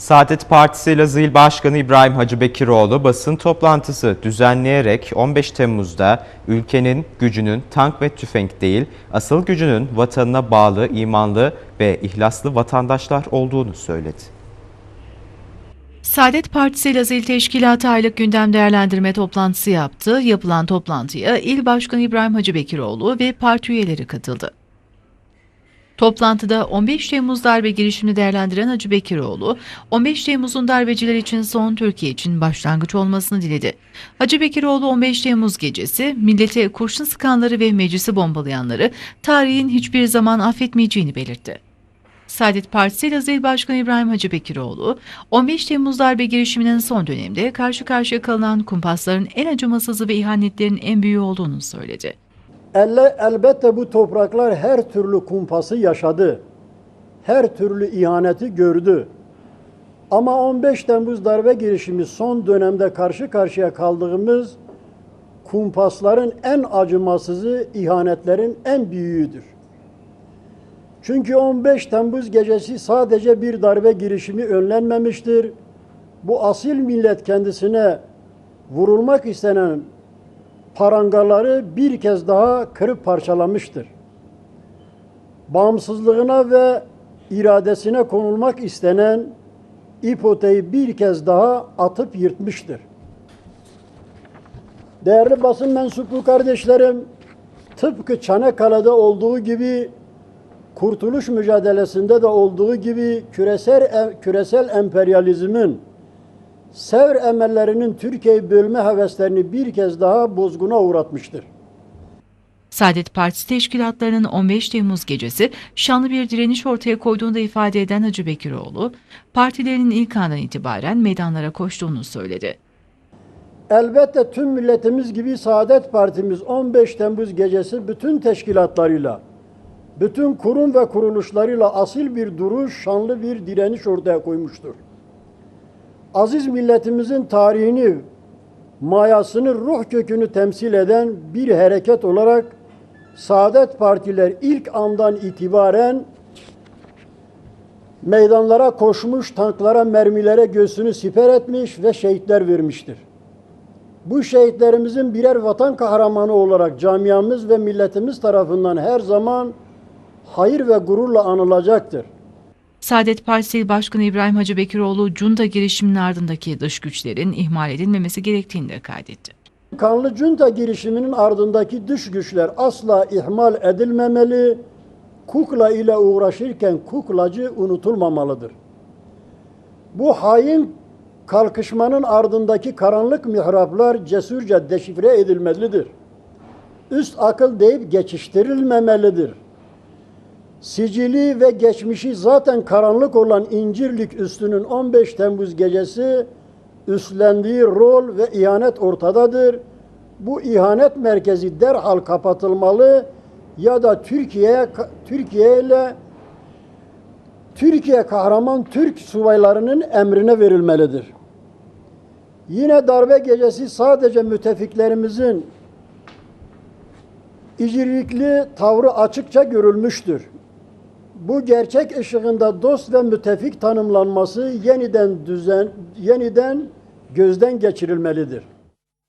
Saadet Partisi Elazığ Başkanı İbrahim Hacı Bekiroğlu basın toplantısı düzenleyerek 15 Temmuz'da ülkenin gücünün tank ve tüfek değil, asıl gücünün vatanına bağlı, imanlı ve ihlaslı vatandaşlar olduğunu söyledi. Saadet Partisi Elazığ İl Teşkilatı aylık gündem değerlendirme toplantısı yaptı. Yapılan toplantıya İl Başkanı İbrahim Hacı Bekiroğlu ve parti üyeleri katıldı. Toplantıda 15 Temmuz darbe girişimini değerlendiren Hacı Bekiroğlu, 15 Temmuz'un darbeciler için son Türkiye için başlangıç olmasını diledi. Hacı Bekiroğlu 15 Temmuz gecesi millete kurşun sıkanları ve meclisi bombalayanları tarihin hiçbir zaman affetmeyeceğini belirtti. Saadet Partisi Elazığ İl Başkanı İbrahim Hacı Bekiroğlu, 15 Temmuz darbe girişiminin son dönemde karşı karşıya kalınan kumpasların en acımasızı ve ihanetlerin en büyüğü olduğunu söyledi. Elle, elbette bu topraklar her türlü kumpası yaşadı. Her türlü ihaneti gördü. Ama 15 Temmuz darbe girişimi son dönemde karşı karşıya kaldığımız kumpasların en acımasızı, ihanetlerin en büyüğüdür. Çünkü 15 Temmuz gecesi sadece bir darbe girişimi önlenmemiştir. Bu asil millet kendisine vurulmak istenen parangaları bir kez daha kırıp parçalamıştır. Bağımsızlığına ve iradesine konulmak istenen ipoteği bir kez daha atıp yırtmıştır. Değerli basın mensuplu kardeşlerim, tıpkı Çanakkale'de olduğu gibi kurtuluş mücadelesinde de olduğu gibi küresel küresel emperyalizmin Sevr emellerinin Türkiye'yi bölme heveslerini bir kez daha bozguna uğratmıştır. Saadet Partisi teşkilatlarının 15 Temmuz gecesi şanlı bir direniş ortaya koyduğunu da ifade eden Hacı Bekiroğlu, partilerinin ilk andan itibaren meydanlara koştuğunu söyledi. Elbette tüm milletimiz gibi Saadet Partimiz 15 Temmuz gecesi bütün teşkilatlarıyla, bütün kurum ve kuruluşlarıyla asil bir duruş, şanlı bir direniş ortaya koymuştur. Aziz milletimizin tarihini, mayasını, ruh kökünü temsil eden bir hareket olarak Saadet Partiler ilk andan itibaren meydanlara koşmuş, tanklara, mermilere göğsünü siper etmiş ve şehitler vermiştir. Bu şehitlerimizin birer vatan kahramanı olarak camiamız ve milletimiz tarafından her zaman hayır ve gururla anılacaktır. Saadet Partisi Başkanı İbrahim Hacı Bekiroğlu, Cunda girişiminin ardındaki dış güçlerin ihmal edilmemesi gerektiğini de kaydetti. Kanlı Junta girişiminin ardındaki dış güçler asla ihmal edilmemeli, kukla ile uğraşırken kuklacı unutulmamalıdır. Bu hain kalkışmanın ardındaki karanlık mihraplar cesurca deşifre edilmelidir. Üst akıl deyip geçiştirilmemelidir. Sicili ve geçmişi zaten karanlık olan İncirlik üstünün 15 Temmuz gecesi üstlendiği rol ve ihanet ortadadır. Bu ihanet merkezi derhal kapatılmalı ya da Türkiye Türkiye ile Türkiye kahraman Türk subaylarının emrine verilmelidir. Yine darbe gecesi sadece müttefiklerimizin icirlikli tavrı açıkça görülmüştür. Bu gerçek ışığında dost ve müttefik tanımlanması yeniden düzen yeniden gözden geçirilmelidir.